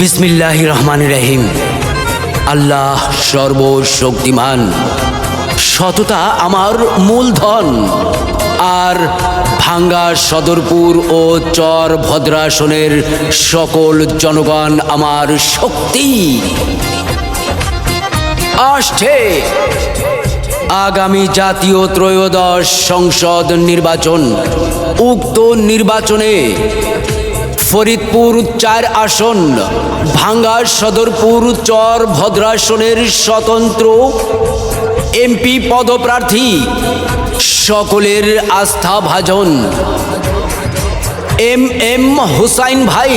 বিসমিল্লাহ রহমান রহিম। আল্লাহ সর্বশক্তিমান। সততা আমার মূলধন। আর ভাঙ্গা সদরপুর ও চর ভদ্রাসনের সকল জনগণ আমার শক্তি। আসছে। আগামী জাতীয় ত্রয়োদশ সংসদ নির্বাচন। উক্ত নির্বাচনে ফরিদপুর চার আসন ভাঙ্গা সদরপুর চর ভদ্রাসনের স্বতন্ত্র এমপি পদপ্রার্থী, সকলের আস্থা ভাজন। এম এম হুসাইন ভাই,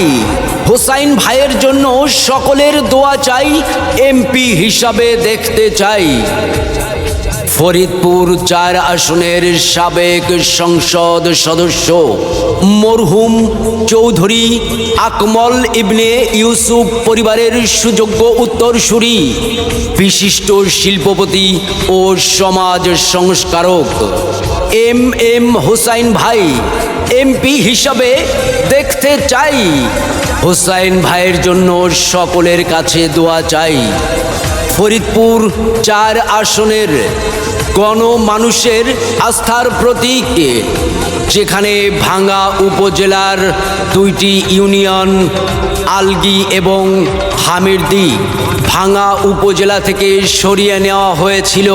হুসাইন ভাইয়ের জন্য সকলের দোয়া চাই, এমপি হিসাবে দেখতে চাই। ফরিদপুর চার আসনের সাবেক সংসদ সদস্য মরহুম চৌধুরী, আকমল ইবনে ইউসুফ পরিবারের সুযোগ্য উত্তরসূরি, বিশিষ্ট শিল্পপতি ও সমাজ সংস্কারক। এম এম হুসাইন ভাই, এমপি হিসাবে দেখতে চাই। হুসাইন ভাইয়ের জন্য সকলের কাছে দোয়া চাই। ফরিদপুর চার আসনের গণমানুষের আস্থার প্রতীক যেখানে ভাঙ্গা উপজেলার দুইটি ইউনিয়ন, আলগি এবং হামিরদি, ভাঙ্গা উপজেলা থেকে সরিয়ে নেওয়া হয়েছিল।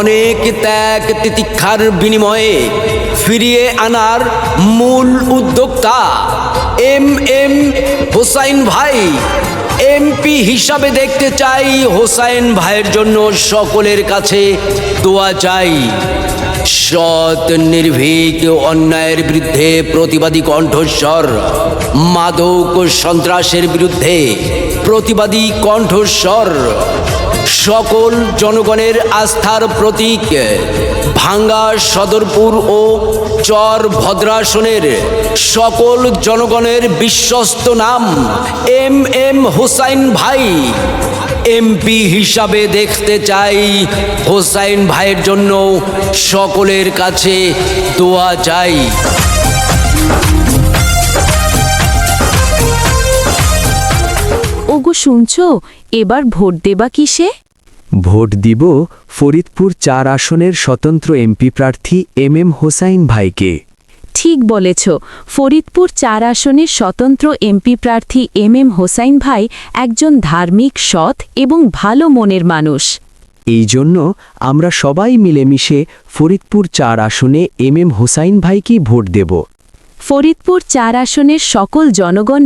অনেক ত্যাগ তিতিক্ষার বিনিময়ে ফিরিয়ে আনার মূল উদ্যোক্তা এম এম হোসাইন ভাই। এমপি হিসাবে দেখতে চাই। হোসাইন ভাইয়ের জন্য সকলের কাছে দোয়া চাই। সৎ, নির্ভীক, অন্যায়ের বিরুদ্ধে প্রতিবাদী কণ্ঠস্বর, মাদক সন্ত্রাসের বিরুদ্ধে প্রতিবাদী কণ্ঠস্বর। সকল জনগণের আস্থার প্রতীক। ভাঙ্গা সদরপুর ও চর ভদ্রাসনের সকল জনগণের বিশ্বস্ত নাম এম এম হুসাইন ভাই। এমপি হিসাবে দেখতে চাই হোসাইন ভাইয়ের জন্য সকলের কাছে দোয়া চাই। ওগো শুনছো? এবার ভোট দেবা কিসে? ভোট দিব ফরিদপুর চার আসনের স্বতন্ত্র এমপি প্রার্থী এম এম হোসাইন ভাইকে। ঠিক বলেছ ফরিদপুর চার আসনের স্বতন্ত্র এমপি প্রার্থী এম এম হোসাইন ভাই একজন ধার্মিক সৎ এবং ভালো মনের মানুষ। এই জন্য আমরা সবাই মিলেমিশে ফরিদপুর চার আসনে এম এম হোসাইন ভাইকেই ভোট দেব। ফরিদপুর চার আসনের সকল জনগণ